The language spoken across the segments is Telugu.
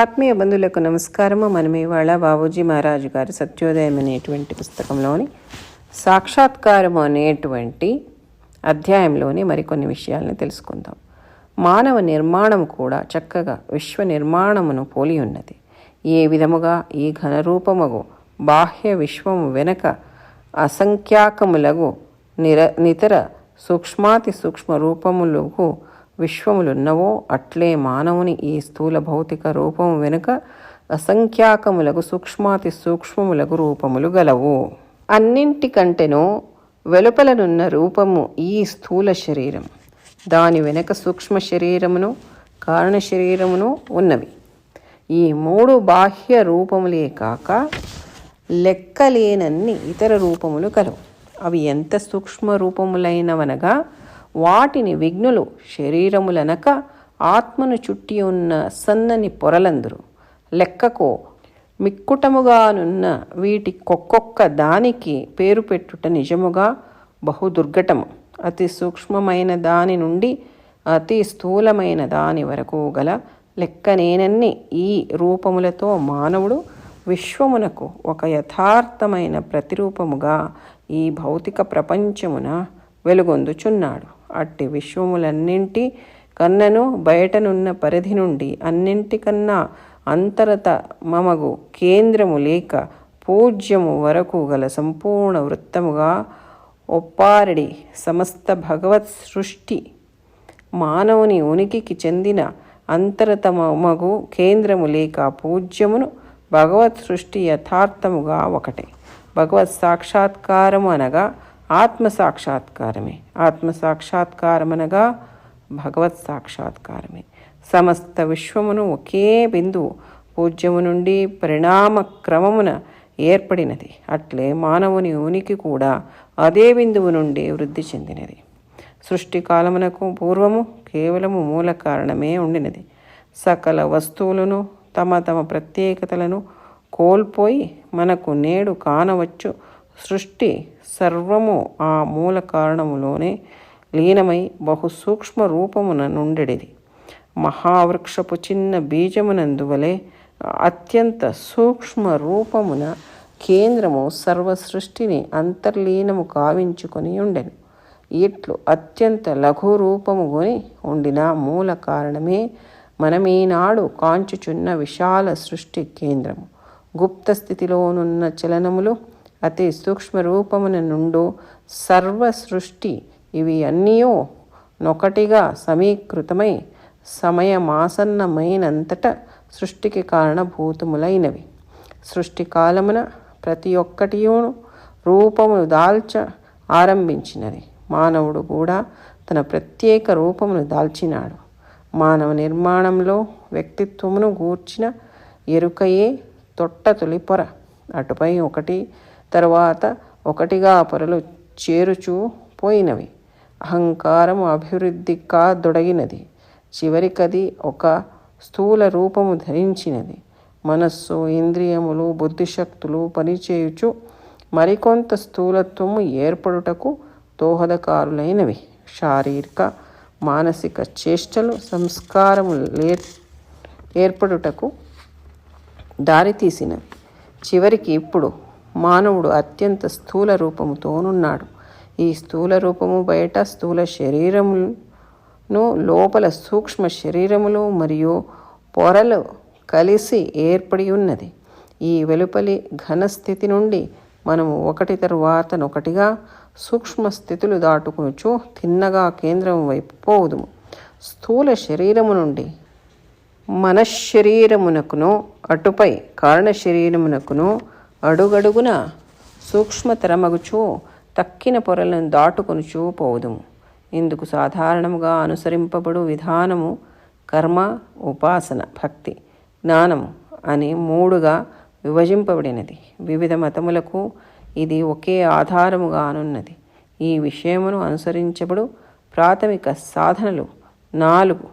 ఆత్మీయ బంధువులకు నమస్కారము. మనం ఇవాళ బాబూజీ మహారాజు గారి సత్యోదయం అనేటువంటి పుస్తకంలోని సాక్షాత్కారము అనేటువంటి అధ్యాయంలోని మరికొన్ని విషయాలను తెలుసుకుందాం. మానవ నిర్మాణం కూడా చక్కగా విశ్వ నిర్మాణమును పోలి ఉన్నది. ఏ విధముగా ఈ ఘనరూపముగు బాహ్య విశ్వము వెనక అసంఖ్యాకములగు నిర నితర సూక్ష్మాతి సూక్ష్మ రూపములకు విశ్వములున్నవో అట్లే మానవుని ఈ స్థూల భౌతిక రూపము వెనుక అసంఖ్యాకములకు సూక్ష్మాతి సూక్ష్మములకు రూపములు గలవు. అన్నింటికంటేనూ వెలుపలనున్న రూపము ఈ స్థూల శరీరం. దాని వెనక సూక్ష్మ శరీరమును కారణ శరీరమును ఉన్నవి. ఈ మూడు బాహ్య రూపములే కాక లెక్కలేనన్ని ఇతర రూపములు కలవు అవి ఎంత సూక్ష్మ రూపములైనవనగా వాటిని విఘ్నులు శరీరములనక ఆత్మను చుట్టి ఉన్న సన్నని పొరలందురు. లెక్కకు మిక్కుటముగానున్న వీటి కొక్కొక్క దానికి పేరు పెట్టుట నిజముగా బహుదుర్ఘటము. అతి సూక్ష్మమైన దాని నుండి అతి స్థూలమైన దాని వరకు గల లెక్కనేనన్ని ఈ రూపములతో మానవుడు విశ్వమునకు ఒక యథార్థమైన ప్రతిరూపముగా ఈ భౌతిక ప్రపంచమున వెలుగొందుచున్నాడు. అట్టి విశ్వములన్నింటి కన్నను బయటనున్న పరిధి నుండి అన్నింటికన్నా అంతరత మమగు కేంద్రము లేక పూజ్యము వరకు గల సంపూర్ణ వృత్తముగా ఒప్పారడి సమస్త భగవత్ సృష్టి మానవుని ఉనికికి చెందిన అంతరతమగు కేంద్రము లేక పూజ్యమును భగవత్ సృష్టి యథార్థముగా ఒకటే. భగవత్ సాక్షాత్కారము అనగా ఆత్మ సాక్షాత్కారమే ఆత్మ సాక్షాత్కారం అనగా భగవత్ సాక్షాత్కారమే. సమస్త విశ్వమును ఒకే బిందువు పూజ్యము నుండి పరిణామ క్రమమున ఏర్పడినది. అట్లే మానవుని ఉనికి కూడా అదే బిందువు నుండి వృద్ధి చెందినది. సృష్టి కాలమునకు పూర్వము కేవలము మూల కారణమే ఉండినది. సకల వస్తువులను తమ తమ ప్రత్యేకతలను కోల్పోయి మనకు నేడు కానవచ్చు సృష్టి సర్వము ఆ మూల కారణములోనే లీనమై బహు సూక్ష్మ రూపమున నుండెడిది. మహావృక్షపు చిన్న బీజమునందువలే అత్యంత సూక్ష్మ రూపమున కేంద్రము సర్వ సృష్టిని అంతర్లీనము కావించుకొని ఉండెను. ఇట్లు అత్యంత లఘు రూపముగొని ఉండిన మూల కారణమే మనమీనాడు కాంచుచున్న విశాల సృష్టి కేంద్రము. గుప్త స్థితిలోనున్న చలనములు అతి సూక్ష్మ రూపమున నుండు సర్వ సృష్టి ఇవి అన్నీయో నొకటిగా సమీకృతమై సమయమాసన్నమైనంతట సృష్టికి కారణభూతములైనవి. సృష్టి కాలమున ప్రతి ఒక్కటియును రూపమును దాల్చ ఆరంభించినది. మానవుడు కూడా తన ప్రత్యేక రూపమును దాల్చినాడు. మానవ నిర్మాణంలో వ్యక్తిత్వమును గూర్చిన ఎరుకయే తొట్ట తొలి పొర. అటుపై ఒకటి తరువాత ఒకటిగా పొరలు చేరుచూ పోయినవి. అహంకారం అభివృద్ధి కాదొడగినది. చివరికది ఒక స్థూల రూపము ధరించినది. మనస్సు ఇంద్రియములు బుద్ధిశక్తులు పనిచేయుచు మరికొంత స్థూలత్వము ఏర్పడుటకు దోహదకారులైనవి. శారీరక మానసిక చేష్టలు సంస్కారము ఏర్పడుటకు దారితీసినవి. చివరికి ఇప్పుడు మానవుడు అత్యంత స్థూల రూపముతోనున్నాడు. ఈ స్థూల రూపము బయట స్థూల శరీరమును లోపల సూక్ష్మ శరీరములు మరియు పొరలు కలిసి ఏర్పడి ఉన్నది ఈ వెలుపలి ఘన స్థితి నుండి మనము ఒకటి తరువాతనొకటిగా సూక్ష్మ స్థితులు దాటుకునుచు తిన్నగా కేంద్రం వైపు పోదుము స్థూల శరీరము నుండి మనశ్శరీరమునకును అటుపై కారణ శరీరమునకును అడుగడుగున సూక్ష్మతరమగుచు తక్కిన పొరలను దాటుకొనుచూ పోదుము. ఇందుకు సాధారణముగా అనుసరింపబడు విధానము కర్మ ఉపాసన భక్తి జ్ఞానము అని మూడుగా విభజింపబడినది. వివిధ మతములకు ఇది ఒకే ఆధారముగా అనున్నది. ఈ విషయమును అనుసరించబడు ప్రాథమిక సాధనలు నాలుగు.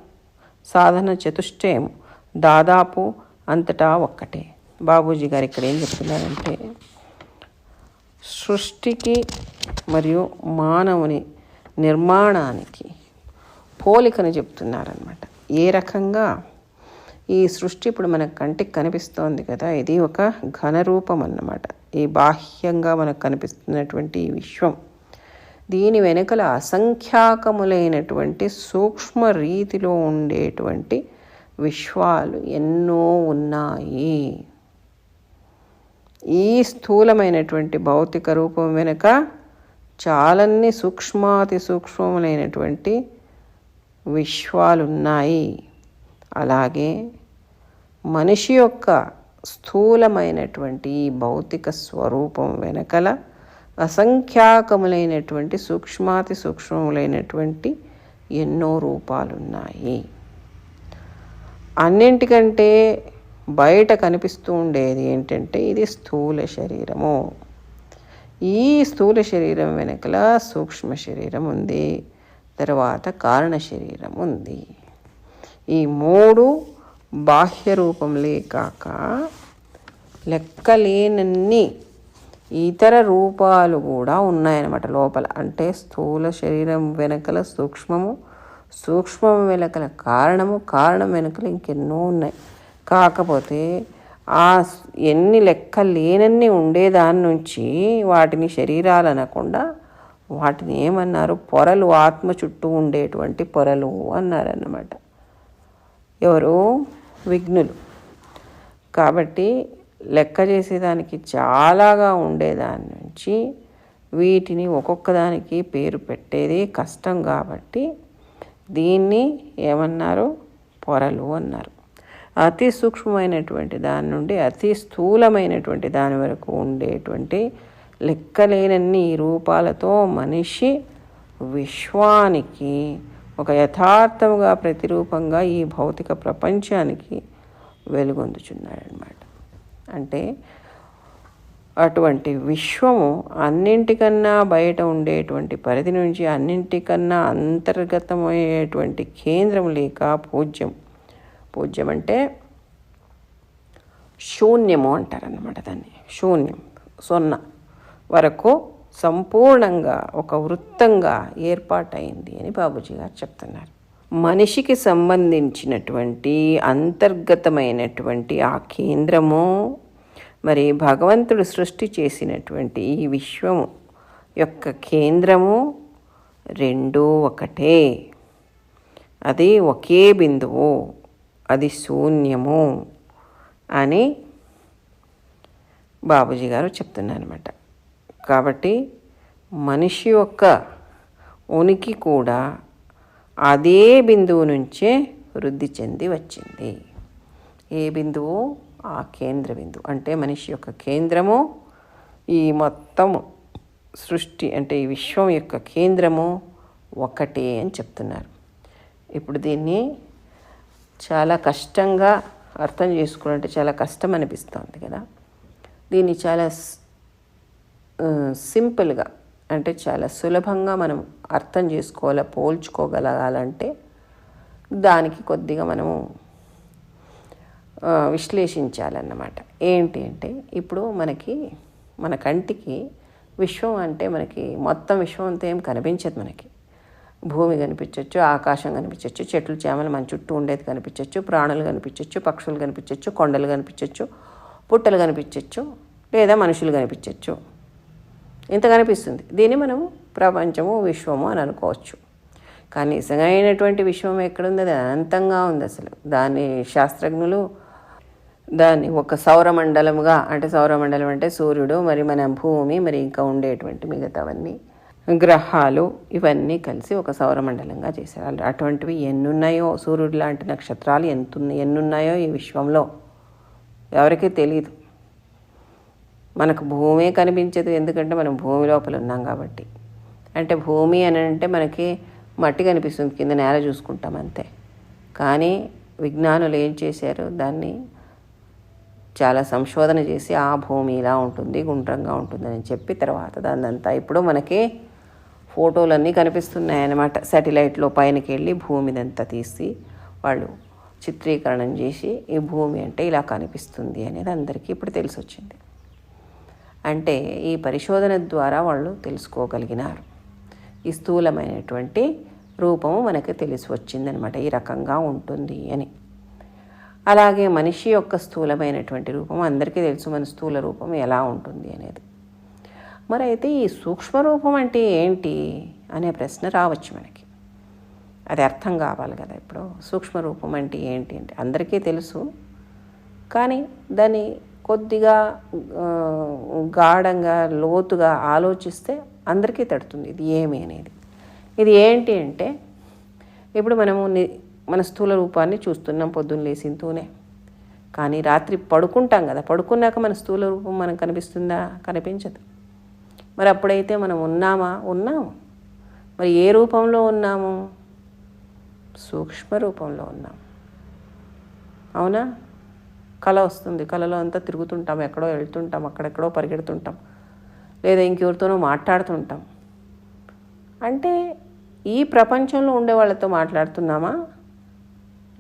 సాధన చతుష్టయం దాదాపు అంతటా ఒక్కటే. బాబూజీ గారు ఇక్కడ ఏం చెప్తున్నారంటే సృష్టికి మరియు మానవుని నిర్మాణానికి పోలికను చెప్తున్నారనమాట ఏ రకంగా? ఈ సృష్టి ఇప్పుడు మన కంటికి కనిపిస్తోంది కదా ఇది ఒక ఘన రూపం అన్నమాట. ఈ బాహ్యంగా మనకు కనిపిస్తున్నటువంటి ఈ విశ్వం దీని వెనుకల అసంఖ్యాకములైనటువంటి సూక్ష్మ రీతిలో ఉండేటువంటి విశ్వాలు ఎన్నో ఉన్నాయి. ఈ స్థూలమైనటువంటి భౌతిక రూపం వెనుక చాలన్ని సూక్ష్మాతి సూక్ష్మములైనటువంటి విశ్వాలున్నాయి. అలాగే మనిషి యొక్క స్థూలమైనటువంటి ఈ భౌతిక స్వరూపం వెనకల అసంఖ్యాకములైనటువంటి సూక్ష్మాతి సూక్ష్మములైనటువంటి ఎన్నో రూపాలున్నాయి. అన్నింటికంటే బయట కనిపిస్తూ ఉండేది ఏంటంటే ఇది స్థూల శరీరము. ఈ స్థూల శరీరం వెనకల సూక్ష్మ శరీరం ఉంది. తర్వాత కారణ శరీరం ఉంది. ఈ మూడు బాహ్య రూపంలే కాక లెక్కలేనన్ని ఇతర రూపాలు కూడా ఉన్నాయన్నమాట లోపల. అంటే స్థూల శరీరం వెనకల సూక్ష్మము సూక్ష్మం వెనకల కారణము కారణం వెనకల ఇంకెన్నో ఉన్నాయి. కాకపోతే ఆ ఎన్ని లెక్క లేనన్ని ఉండేదాని నుంచి వాటిని శరీరాలు అనకుండా వాటిని ఏమన్నారు? పొరలు ఆత్మ చుట్టూ ఉండేటువంటి పొరలు అన్నారన్నమాట. ఎవరు? విఘ్నులు. కాబట్టి లెక్క చేసేదానికి చాలాగా ఉండేదాని నుంచి వీటిని ఒక్కొక్క దానికి పేరు పెట్టేది కష్టం కాబట్టి దీన్ని ఏమన్నారు? పొరలు అన్నారు. అతి సూక్ష్మమైనటువంటి దాని నుండి అతి స్థూలమైనటువంటి దాని వరకు ఉండేటువంటి లెక్కలేనన్ని రూపాలతో మనిషి విశ్వానికి ఒక యథార్థముగా ప్రతిరూపంగా ఈ భౌతిక ప్రపంచానికి వెలుగొందుచున్నాడనమాట అంటే అటువంటి విశ్వము అన్నింటికన్నా బయట ఉండేటువంటి పరిధి నుంచి అన్నింటికన్నా అంతర్గతమయ్యేటువంటి కేంద్రం లేక పూజ్యం. పూజ్యం అంటే శూన్యము అంటారనమాట దాన్ని. శూన్యం సున్నా. వరకు సంపూర్ణంగా ఒక వృత్తంగా ఏర్పాటైంది అని బాబుజీ గారు చెప్తున్నారు. మనిషికి సంబంధించినటువంటి అంతర్గతమైనటువంటి ఆ కేంద్రము మరి భగవంతుడు సృష్టి చేసినటువంటి ఈ విశ్వము యొక్క కేంద్రము రెండో ఒకటే. అది ఒకే బిందువు. అది శూన్యము అని బాబుజీ గారు చెప్తున్నారనమాట కాబట్టి మనిషి యొక్క ఉనికి కూడా అదే బిందువు నుంచే వృద్ధి చెంది వచ్చింది. ఏ బిందువు? ఆ కేంద్ర బిందువు. అంటే మనిషి యొక్క కేంద్రము ఈ మొత్తం సృష్టి అంటే ఈ విశ్వం యొక్క కేంద్రము ఒకటే అని చెప్తున్నారు. ఇప్పుడు దీన్ని చాలా కష్టంగా అర్థం చేసుకోవాలంటే చాలా కష్టం అనిపిస్తుంది కదా. దీన్ని చాలా సింపుల్గా అంటే చాలా సులభంగా మనం అర్థం చేసుకోవాల పోల్చుకోగలగాలంటే దానికి కొద్దిగా మనము విశ్లేషించాలన్నమాట. ఏంటి అంటే ఇప్పుడు మనకి మన కంటికి విశ్వం అంటే మనకి మొత్తం విశ్వం అంతా ఏం కనిపించదు మనకి. భూమి కనిపించవచ్చు ఆకాశం కనిపించవచ్చు చెట్లు చేమలు మన చుట్టూ ఉండేది కనిపించవచ్చు ప్రాణులు కనిపించవచ్చు పక్షులు కనిపించవచ్చు కొండలు కనిపించవచ్చు పుట్టలు కనిపించవచ్చు లేదా మనుషులు కనిపించవచ్చు ఇంత కనిపిస్తుంది. దీన్ని మనము ప్రపంచము విశ్వము అని అనుకోవచ్చు. కానీ నిజమైనటువంటి విశ్వం ఎక్కడుంది? అది అనంతంగా ఉంది అసలు. దాన్ని శాస్త్రజ్ఞులు దాన్ని ఒక సౌరమండలముగా అంటే సౌరమండలం అంటే సూర్యుడు మరి మన భూమి మరి ఇంకా ఉండేటువంటి మిగతావన్నీ గ్రహాలు ఇవన్నీ కలిసి ఒక సౌరమండలంగా చేశారు. అటువంటివి ఎన్నున్నాయో సూర్యుడు లాంటి నక్షత్రాలు ఎంత ఎన్నున్నాయో ఈ విశ్వంలో? ఎవరికీ తెలియదు మనకు భూమే కనిపించదు ఎందుకంటే మనం భూమి లోపల ఉన్నాం కాబట్టి. అంటే భూమి అని అంటే మనకి మట్టి కనిపిస్తుంది కింద నేల చూసుకుంటాం అంతే. కానీ విజ్ఞానులు ఏం చేశారు? దాన్ని చాలా సంశోధన చేసి ఆ భూమి ఇలా ఉంటుంది గుండ్రంగా ఉంటుందని చెప్పి తర్వాత దాన్నంతా ఇప్పుడు మనకి ఫోటోలన్నీ కనిపిస్తున్నాయి అన్నమాట శాటిలైట్లో పైనకి వెళ్ళి భూమిదంతా తీసి వాళ్ళు చిత్రీకరణం చేసి ఈ భూమి అంటే ఇలా కనిపిస్తుంది అనేది అందరికీ ఇప్పుడు తెలిసి వచ్చింది అంటే ఈ పరిశోధన ద్వారా వాళ్ళు తెలుసుకోగలిగినారు. ఈ స్థూలమైనటువంటి రూపము మనకి తెలిసి వచ్చిందనమాట ఈ రకంగా ఉంటుంది అని. అలాగే మనిషి యొక్క స్థూలమైనటువంటి రూపం అందరికీ తెలుసు. మన స్థూల రూపం ఎలా ఉంటుంది అనేది. మరి అయితే ఈ సూక్ష్మ రూపం అంటే ఏంటి అనే ప్రశ్న రావచ్చు మనకి. అది అర్థం కావాలి కదా ఇప్పుడు. సూక్ష్మ రూపం అంటే ఏంటి అంటే అందరికీ తెలుసు. కానీ దాన్ని కొద్దిగా గాఢంగా లోతుగా ఆలోచిస్తే అందరికీ తడుతుంది ఇది ఏమి అనేది. ఇది ఏంటి అంటే ఇప్పుడు మనము మన స్థూల రూపాన్ని చూస్తున్నాం పొద్దున్న లేసింతూనే. కానీ రాత్రి పడుకుంటాం కదా. పడుకున్నాక మన స్థూల రూపం మనకు కనిపిస్తుందా? కనిపించదు. మరి అప్పుడైతే మనం ఉన్నామా? ఉన్నాము. మరి ఏ రూపంలో ఉన్నాము? సూక్ష్మ రూపంలో ఉన్నాం అవునా? కళ వస్తుంది. కళలో అంతా తిరుగుతుంటాం. ఎక్కడో వెళ్తుంటాం. అక్కడెక్కడో పరిగెడుతుంటాం. లేదా ఇంకెవరితోనో మాట్లాడుతుంటాం. అంటే ఈ ప్రపంచంలో ఉండే వాళ్ళతో మాట్లాడుతున్నామా?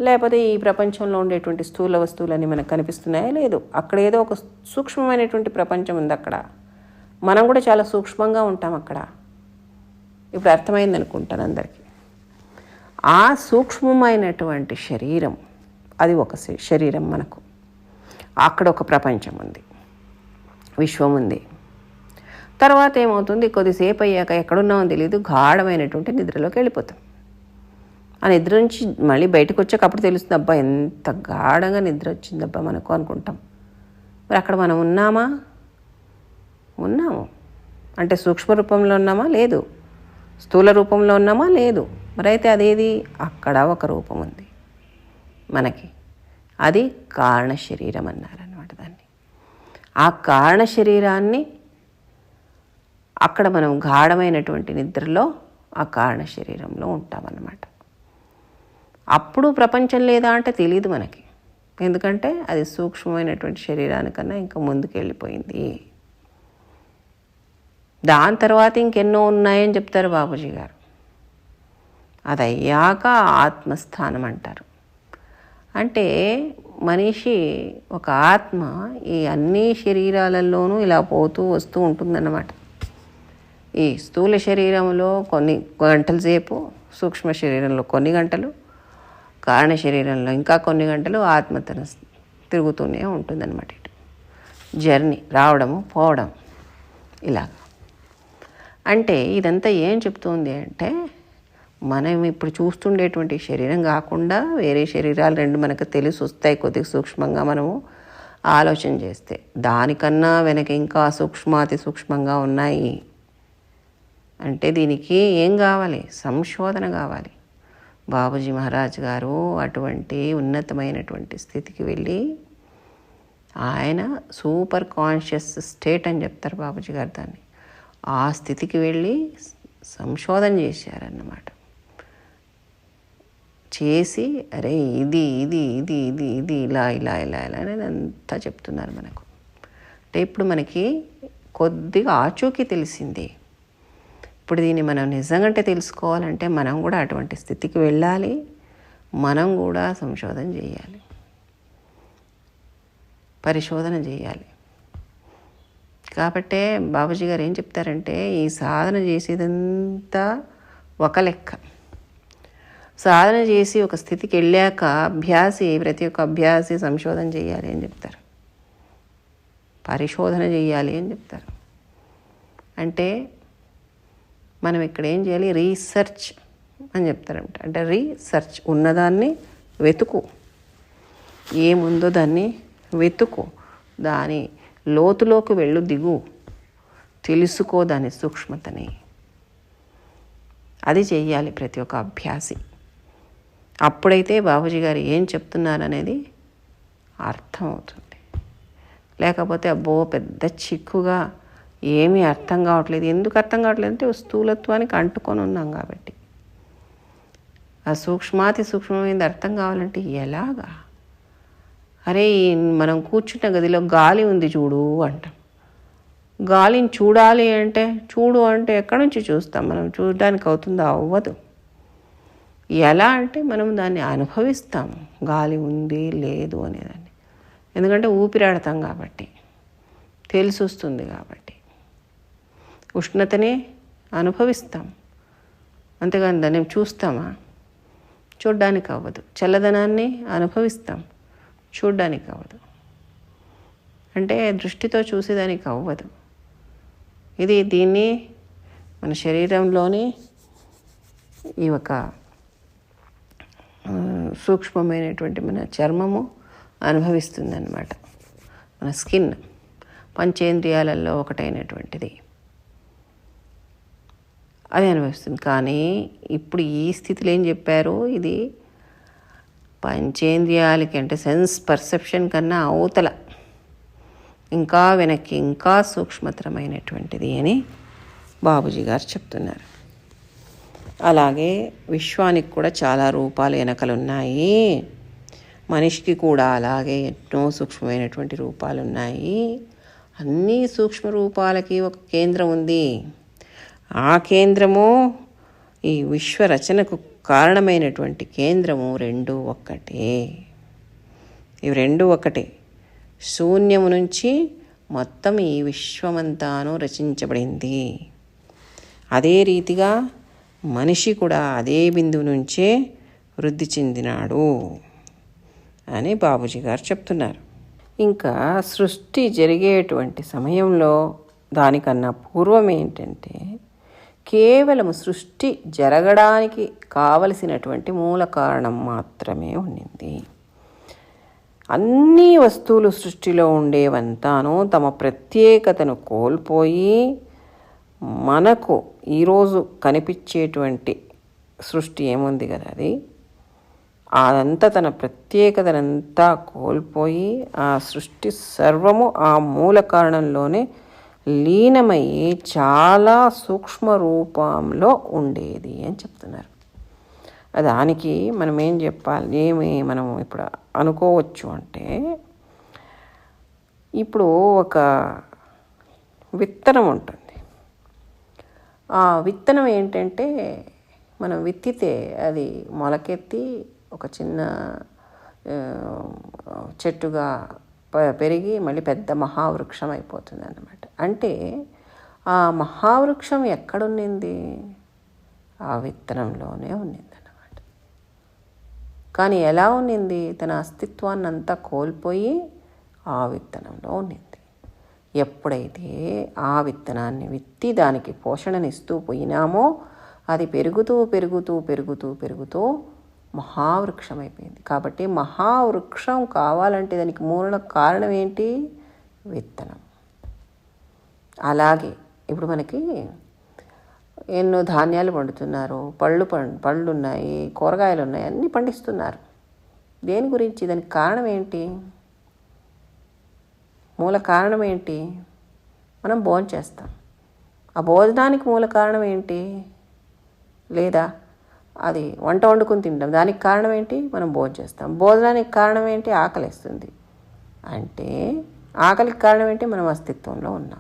లేకపోతే ఈ ప్రపంచంలో ఉండేటువంటి స్థూల వస్తువులన్నీ మనకు కనిపిస్తున్నాయా? లేదు. అక్కడ ఏదో ఒక సూక్ష్మమైనటువంటి ప్రపంచం ఉంది అక్కడ. మనం కూడా చాలా సూక్ష్మంగా ఉంటాం అక్కడ. ఇప్పుడు అర్థమైంది అనుకుంటాను అందరికీ. ఆ సూక్ష్మమైనటువంటి శరీరం అది ఒక శ- శరీరం మనకు. అక్కడ ఒక ప్రపంచం ఉంది. విశ్వం ఉంది. తర్వాత ఏమవుతుంది? కొద్దిసేపు అయ్యాక ఎక్కడున్నామో తెలియదు గాఢమైనటువంటి నిద్రలోకి వెళ్ళిపోతాం. ఆ నిద్ర నుంచి మళ్ళీ బయటకు వచ్చాక అప్పుడు తెలుస్తుంది అబ్బా ఎంత గాఢంగా నిద్ర వచ్చిందబ్బా మనకు అనుకుంటాం. మరి అక్కడ మనం ఉన్నామా? ఉన్నాము. అంటే సూక్ష్మ రూపంలో ఉన్నామా? లేదు. స్థూల రూపంలో ఉన్నామా? లేదు. మరి అయితే అదేది? అక్కడ ఒక రూపం ఉంది. మనకి. అది కారణ శరీరం అన్నారనమాట దాన్ని. ఆ కారణ శరీరాన్ని అక్కడ మనం గాఢమైనటువంటి నిద్రలో ఆ కారణ శరీరంలో ఉంటామన్నమాట. అప్పుడు ప్రపంచం లేదా అంటే తెలియదు మనకి. ఎందుకంటే అది సూక్ష్మమైనటువంటి శరీరానికన్నా ఇంకా ముందుకు వెళ్ళిపోయింది దాని తర్వాత ఇంకెన్నో ఉన్నాయని చెప్తారు బాబూజీ గారు. అది అయ్యాక ఆత్మస్థానం అంటారు. అంటే మనిషి ఒక ఆత్మ ఈ అన్ని శరీరాలలోనూ ఇలా పోతూ వస్తూ ఉంటుందన్నమాట. ఈ స్థూల శరీరంలో కొన్ని గంటల సేపు సూక్ష్మ శరీరంలో కొన్ని గంటలు కారణ శరీరంలో ఇంకా కొన్ని గంటలు ఆత్మ తన తిరుగుతూనే ఉంటుందన్నమాట ఇటు. జర్నీ రావడము పోవడం ఇలాగ. అంటే ఇదంతా ఏం చెప్తోంది అంటే మనం ఇప్పుడు చూస్తుండేటువంటి శరీరం కాకుండా వేరే శరీరాలు రెండు మనకు తెలిసి వస్తాయి కొద్దిగా సూక్ష్మంగా మనము ఆలోచన చేస్తే. దానికన్నా వెనక ఇంకా సూక్ష్మాతి సూక్ష్మంగా ఉన్నాయి. అంటే దీనికి ఏం కావాలి? సంశోధన కావాలి. బాబుజీ మహారాజ్ గారు అటువంటి ఉన్నతమైనటువంటి స్థితికి వెళ్ళి ఆయన సూపర్ కాన్షియస్ స్టేట్ అని చెప్తారు బాబుజీ గారు దాన్ని. ఆ స్థితికి వెళ్ళి సంశోధన చేశారన్నమాట. చేసి అరే ఇది ఇది ఇది ఇది ఇది ఇలా ఇలా ఇలా ఇలా అని అంతా చెప్తున్నారు మనకు. అంటే ఇప్పుడు మనకి కొద్దిగా ఆచూకీ తెలిసింది. ఇప్పుడు దీన్ని మనం నిజంగా తెలుసుకోవాలంటే మనం కూడా అటువంటి స్థితికి వెళ్ళాలి. మనం కూడా సంశోధన చేయాలి. పరిశోధన చేయాలి. కాబట్టే బాబుజీ గారు ఏం చెప్తారంటే ఈ సాధన చేసేదంతా ఒక లెక్క. సాధన చేసి ఒక స్థితికి వెళ్ళాక అభ్యాసి ప్రతి ఒక్క అభ్యాసి సంశోధన చేయాలి అని చెప్తారు. పరిశోధన చేయాలి అని చెప్తారు. అంటే మనం ఇక్కడ ఏం చేయాలి? రీసెర్చ్ అని చెప్తారంట. అంటే రీసెర్చ్ ఉన్నదాన్ని వెతుకు. ఏముందో దాన్ని వెతుకు. దాని లోతులోకి వెళ్ళు దిగు. తెలుసుకో దాని సూక్ష్మతని. అది చెయ్యాలి ప్రతి ఒక్క అభ్యాసి. అప్పుడైతే బాబుజీ గారు ఏం చెప్తున్నారనేది అర్థమవుతుంది. లేకపోతే అబ్బో పెద్ద చిక్కుగా ఏమీ అర్థం కావట్లేదు. ఎందుకు అర్థం కావట్లేదు అంటే స్థూలత్వానికి అంటుకొని ఉన్నాం కాబట్టి. ఆ సూక్ష్మాతి సూక్ష్మమైంది అర్థం కావాలంటే ఎలాగా? అరే మనం కూర్చున్న గదిలో గాలి ఉంది చూడు అంటాం. గాలిని చూడాలి అంటే చూడు అంటే ఎక్కడి నుంచి చూస్తాం మనం? చూడడానికి అవుతుందా? అవ్వదు. ఎలా అంటే మనం దాన్ని అనుభవిస్తాం. గాలి ఉంది లేదు అనేదాన్ని. ఎందుకంటే ఊపిరాడతాం కాబట్టి తెలిసొస్తుంది కాబట్టి. ఉష్ణతని అనుభవిస్తాం. అంతేగాని దాన్ని చూస్తామా? చూడ్డానికి అవ్వదు. చల్లదనాన్ని అనుభవిస్తాం. చూడ్డానికి అవ్వదు. అంటే దృష్టితో చూసేదానికి అవ్వదు. ఇది దీన్ని మన శరీరంలోని ఈ ఒక సూక్ష్మమైనటువంటి మన చర్మము అనుభవిస్తుందన్నమాట. మన స్కిన్ పంచేంద్రియాలలో ఒకటైనటువంటిది. అది అనుభవిస్తుంది. కానీ ఇప్పుడు ఈ స్థితిలో ఏం చెప్పారు? ఇది పంచేంద్రియాలకి అంటే సెన్స్ పర్సెప్షన్ కన్నా అవతల. ఇంకా వెనక్కి ఇంకా సూక్ష్మతరమైనటువంటిది అని బాబుజీ గారు చెప్తున్నారు. అలాగే విశ్వానికి కూడా చాలా రూపాలు వెనకలున్నాయి. మనిషికి కూడా అలాగే ఎన్నో సూక్ష్మమైనటువంటి రూపాలు ఉన్నాయి అన్ని సూక్ష్మ రూపాలకి ఒక కేంద్రం ఉంది. ఆ కేంద్రము ఈ విశ్వ రచనకు కారణమైనటువంటి కేంద్రము రెండు ఒక్కటే. ఇవి రెండు ఒకటే శూన్యము నుంచి మొత్తం ఈ విశ్వమంతాను రచించబడింది. అదే రీతిగా మనిషి కూడా అదే బిందువు నుంచే వృద్ధి చెందినాడు అని బాబుజీ గారు చెప్తున్నారు. ఇంకా సృష్టి జరిగేటువంటి సమయంలో దానికన్నా పూర్వం ఏంటంటే కేవలం సృష్టి జరగడానికి కావలసినటువంటి మూల కారణం మాత్రమే ఉండింది. అన్ని వస్తువులు సృష్టిలో ఉండేవంతాను తమ ప్రత్యేకతను కోల్పోయి మనకు ఈరోజు కనిపించేటువంటి సృష్టి ఏముంది కదా అది? అదంతా తన ప్రత్యేకతనంతా కోల్పోయి ఆ సృష్టి సర్వము ఆ మూల కారణంలోనే లీనమై చాలా సూక్ష్మ రూపంలో ఉండేది అని చెప్తున్నారు. దానికి మనం ఏం చెప్పాలి? ఏమి మనం ఇప్పుడు అనుకోవచ్చు అంటే ఇప్పుడు ఒక విత్తనం ఉంటుంది. ఆ విత్తనం ఏంటంటే మనం విత్తితే అది మొలకెత్తి ఒక చిన్న చెట్టుగా పెరిగి మళ్ళీ పెద్ద మహావృక్షం అయిపోతుంది అన్నమాట అంటే ఆ మహావృక్షం ఎక్కడున్నింది? ఆ విత్తనంలోనే ఉన్నింది అన్నమాట కానీ ఎలా ఉన్నింది? తన అస్తిత్వాన్ని అంతా కోల్పోయి ఆ విత్తనంలో ఉన్నింది. ఎప్పుడైతే ఆ విత్తనాన్ని విత్తి దానికి పోషణనిస్తూ పోయినామో అది పెరుగుతూ పెరుగుతూ పెరుగుతూ పెరుగుతూ మహావృక్షం అయిపోయింది కాబట్టి మహావృక్షం కావాలంటే దానికి మూల కారణం ఏంటి? విత్తనం. అలాగే ఇప్పుడు మనకి ఎన్నో ధాన్యాలు పండుతున్నారు. పళ్ళు పళ్ళు ఉన్నాయి కూరగాయలు ఉన్నాయి అన్నీ పండిస్తున్నారు. దేని గురించి? దానికి కారణం ఏంటి? మూల కారణం ఏంటి? మనం భోజనం చేస్తాం ఆ భోజనానికి మూల కారణం ఏంటి? లేదా అది వంట వండుకుని తింటాం. దానికి కారణం ఏంటి? మనం భోజనం చేస్తాం. భోజనానికి కారణం ఏంటి? ఆకలిస్తుంది. అంటే ఆకలికి కారణం ఏంటి? మనం అస్తిత్వంలో ఉన్నాం.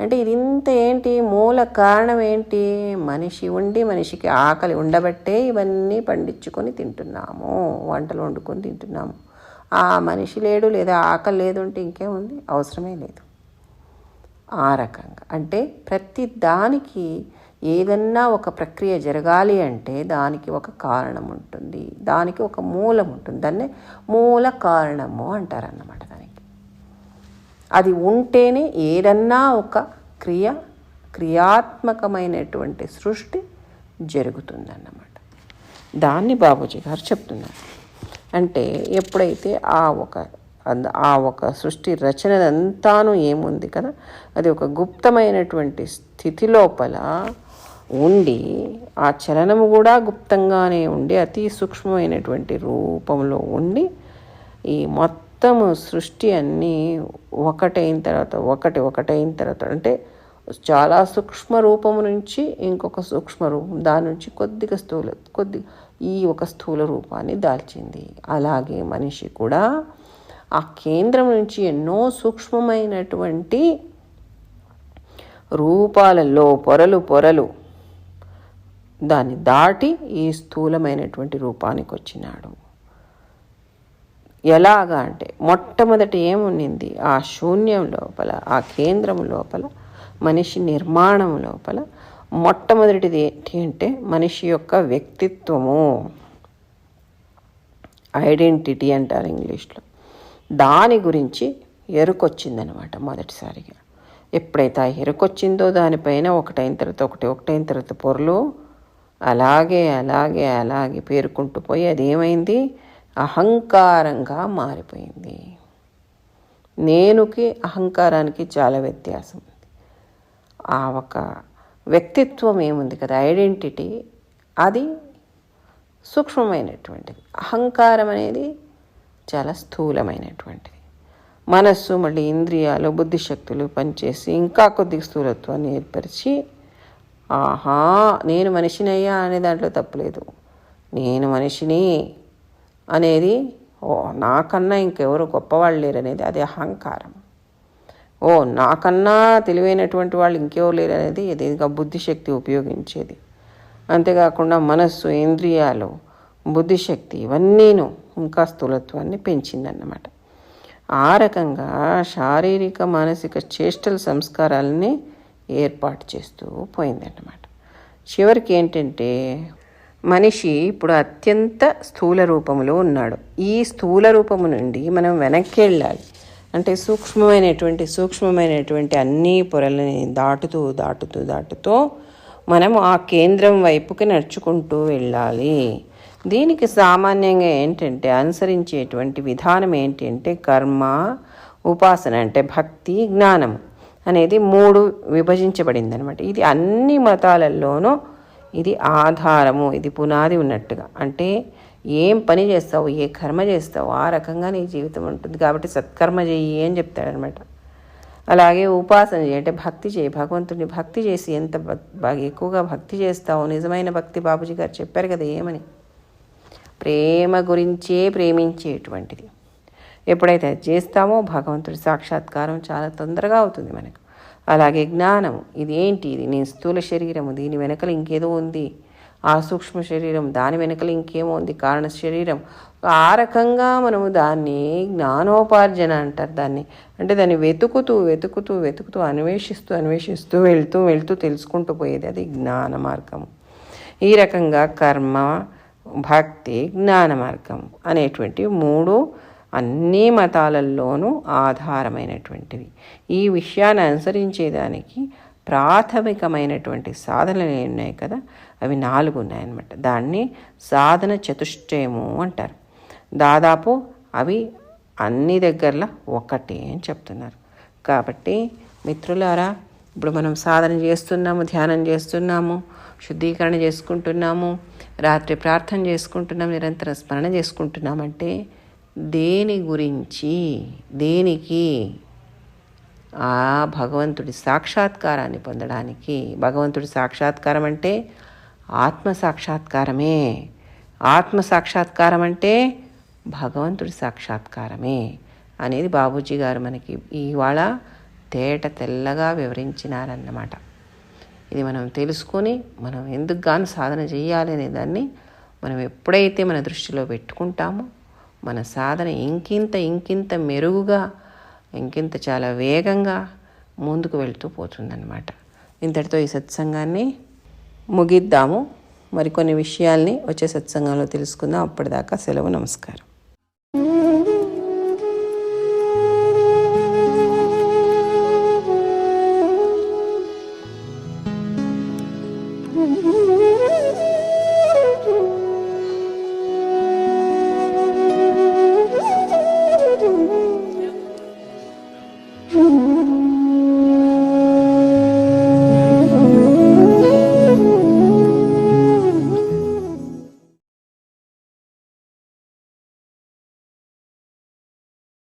అంటే ఇది ఇంత ఏంటి? మూల కారణం ఏంటి? మనిషి ఉండి మనిషికి ఆకలి ఉండబట్టే ఇవన్నీ పండించుకొని తింటున్నాము. వంటలు వండుకొని తింటున్నాము. ఆ మనిషి లేడు లేదా ఆకలి లేదు అంటే ఇంకేముంది? అవసరమే లేదు. ఆ రకంగా. అంటే ప్రతి దానికి ఏదన్నా ఒక ప్రక్రియ జరగాలి అంటే దానికి ఒక కారణం ఉంటుంది. దానికి ఒక మూలం ఉంటుంది. దాన్నే మూల కారణము అంటారన్నమాట దానికి. అది ఉంటేనే ఏదన్నా ఒక క్రియ క్రియాత్మకమైనటువంటి సృష్టి జరుగుతుందన్నమాట. దాన్ని బాబూజీ గారు చెప్తున్నారు. అంటే ఎప్పుడైతే ఆ ఒక అంద- ఆ ఒక సృష్టి రచనదంతాను ఏముంది కదా? అది ఒక గుప్తమైనటువంటి స్థితి లోపల ఉండి ఆ చలనము కూడా గుప్తంగానే ఉండి అతి సూక్ష్మమైనటువంటి రూపంలో ఉండి ఈ మొత్తము సృష్టి అన్నీ ఒకటైన తర్వాత ఒకటి ఒకటైన తర్వాత అంటే చాలా సూక్ష్మ రూపము నుంచి ఇంకొక సూక్ష్మ రూపం దాని నుంచి కొద్దిగా స్థూల కొద్ది ఈ ఒక స్థూల రూపాన్ని దాల్చింది. అలాగే మనిషి కూడా ఆ కేంద్రం నుంచి ఎన్నో సూక్ష్మమైనటువంటి రూపాలలో పొరలు పొరలు దాన్ని దాటి ఈ స్థూలమైనటువంటి రూపానికి వచ్చినాడు. ఎలాగా అంటే మొట్టమొదటి ఏముండింది? ఆ శూన్యం లోపల ఆ కేంద్రం లోపల మనిషి నిర్మాణం లోపల మొట్టమొదటిది ఏంటి అంటే మనిషి యొక్క వ్యక్తిత్వము. ఐడెంటిటీ అంటారు ఇంగ్లీష్లో. దాని గురించి ఎరుకొచ్చిందనమాట మొదటిసారిగా. ఎప్పుడైతే ఆ ఎరుకొచ్చిందో దానిపైన ఒకటైన తర్వాత ఒకటి ఒకటైన తర్వాత పొరలు అలాగే అలాగే అలాగే పేరుకుంటూ పోయి అదేమైంది? అహంకారంగా మారిపోయింది. నేనుకి అహంకారానికి చాలా వ్యత్యాసం ఉంది. ఆ ఒక వ్యక్తిత్వం ఏముంది కదా? ఐడెంటిటీ అది సూక్ష్మమైనటువంటిది. అహంకారం అనేది చాలా స్థూలమైనటువంటిది. మనస్సు మళ్ళీ ఇంద్రియాలు బుద్ధిశక్తులు పనిచేసి ఇంకా కొద్దిగా స్థూలత్వాన్ని ఏర్పరిచి ఆహా నేను మనిషినయ్యా అనే దాంట్లో తప్పులేదు. నేను మనిషిని అనేది ఓ నాకన్నా ఇంకెవరు గొప్పవాళ్ళు లేరు అనేది అది అహంకారం. ఓ నాకన్నా తెలివైనటువంటి వాళ్ళు ఇంకెవరు లేరు అనేది ఇది ఇంకా బుద్ధిశక్తి ఉపయోగించేది. అంతేకాకుండా మనస్సు ఇంద్రియాలు బుద్ధిశక్తి ఇవన్నీను ఇంకా స్థూలత్వాన్ని పెంచిందన్నమాట. ఆ రకంగా శారీరక మానసిక చేష్టల సంస్కారాలని ఏర్పాటు చేస్తూ పోయిందన్నమాట. చివరికి ఏంటంటే మనిషి ఇప్పుడు అత్యంత స్థూల రూపంలో ఉన్నాడు. ఈ స్థూల రూపము నుండి మనం వెనక్కి వెళ్ళాలి. అంటే సూక్ష్మమైనటువంటి సూక్ష్మమైనటువంటి అన్ని పొరలని దాటుతూ దాటుతూ దాటుతూ మనం ఆ కేంద్రం వైపుకి నడుచుకుంటూ వెళ్ళాలి. దీనికి సామాన్యంగా ఏంటంటే అనుసరించేటువంటి విధానం ఏంటంటే కర్మ ఉపాసన అంటే భక్తి జ్ఞానం అనేది మూడు విభజించబడింది అనమాట ఇది అన్ని మతాలలోనూ ఇది ఆధారము ఇది పునాది ఉన్నట్టుగా. అంటే ఏం పని చేస్తావు ఏ కర్మ చేస్తావు ఆ రకంగా నీ జీవితం ఉంటుంది. కాబట్టి సత్కర్మ చెయ్యి అని చెప్తాడనమాట అలాగే ఉపాసన చేయి అంటే భక్తి చేయి భగవంతుడిని భక్తి చేసి ఎంత బాగా ఎక్కువగా భక్తి చేస్తావు? నిజమైన భక్తి బాబుజీ గారు చెప్పారు కదా ఏమని? ప్రేమ గురించే ప్రేమించేటువంటిది. ఎప్పుడైతే అది చేస్తామో భగవంతుడి సాక్షాత్కారం చాలా తొందరగా అవుతుంది మనకు. అలాగే జ్ఞానం ఇది ఏంటి? ఇది నేను స్థూల శరీరము దీని వెనకలు ఇంకేదో ఉంది. ఆ సూక్ష్మ శరీరం దాని వెనకలు ఇంకేమో ఉంది? కారణ శరీరం. ఆ రకంగా మనము దాన్ని జ్ఞానోపార్జన అంటారు దాన్ని. అంటే దాన్ని వెతుకుతూ వెతుకుతూ వెతుకుతూ అన్వేషిస్తూ అన్వేషిస్తూ వెళ్తూ వెళ్తూ తెలుసుకుంటూ పోయేది అది జ్ఞాన మార్గము. ఈ రకంగా కర్మ భక్తి జ్ఞాన మార్గం అనేటువంటి మూడు అన్ని మతాలలోనూ ఆధారమైనటువంటివి. ఈ విషయాన్ని అనుసరించేదానికి ప్రాథమికమైనటువంటి సాధనలు ఉన్నాయి కదా? అవి నాలుగు ఉన్నాయన్నమాట. దాన్ని సాధన చతుష్టయము అంటారు. దాదాపు అవి అన్ని దగ్గరలో ఒకటే అని చెప్తున్నారు. కాబట్టి మిత్రులారా ఇప్పుడు మనం సాధన చేస్తున్నాము ధ్యానం చేస్తున్నాము శుద్ధీకరణ చేసుకుంటున్నాము రాత్రి ప్రార్థన చేసుకుంటున్నాము నిరంతరం స్మరణ చేసుకుంటున్నామంటే దేని గురించి దేనికి ఆ భగవంతుడి సాక్షాత్కారాన్ని పొందడానికి? భగవంతుడి సాక్షాత్కారం అంటే ఆత్మ సాక్షాత్కారమే. ఆత్మ సాక్షాత్కారం అంటే భగవంతుడి సాక్షాత్కారమే అనేది బాబూజీ గారు మనకి ఇవాళ తేట తెల్లగా వివరించినారన్నమాట. ఇది మనం తెలుసుకొని మనం ఎందుకు గాను సాధన చేయాలి అనే దాన్ని మనం ఎప్పుడైతే మన దృష్టిలో పెట్టుకుంటామో మన సాధన ఇంకింత ఇంకింత మెరుగుగా ఇంకింత చాలా వేగంగా ముందుకు వెళ్తూ పోతుందన్నమాట. ఇంతటితో ఈ సత్సంగాన్ని ముగిద్దాము. మరికొన్ని విషయాల్ని వచ్చే సత్సంగంలో తెలుసుకుందాం. అప్పటిదాకా సెలవు నమస్కారం.